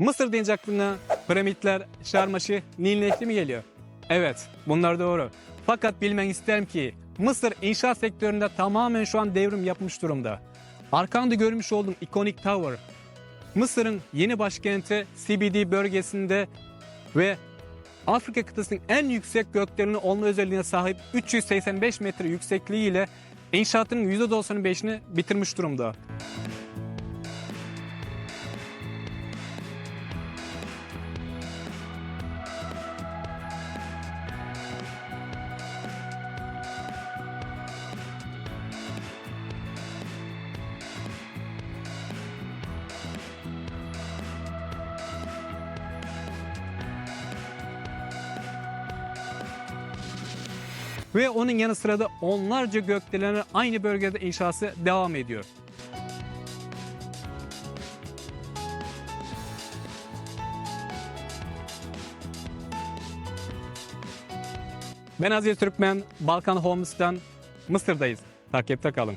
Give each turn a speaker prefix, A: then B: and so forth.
A: Mısır deyince aklına piramitler, Şarmaşı, Nil Nehri mi geliyor? Evet, bunlar doğru. Fakat bilmen isterim ki Mısır inşaat sektöründe tamamen şu an devrim yapmış durumda. Arkanda görmüş olduğum ikonik tower, Mısır'ın yeni başkenti CBD bölgesinde ve Afrika kıtasının en yüksek gökdeleni olma özelliğine sahip 385 metre yüksekliğiyle inşaatının %95'ini bitirmiş durumda. Ve onun yanı sıra da onlarca gökdeleni aynı bölgede inşası devam ediyor. Ben Aziz Türkmen, Balkan Homes'tan Mısır'dayız. Takipte kalın.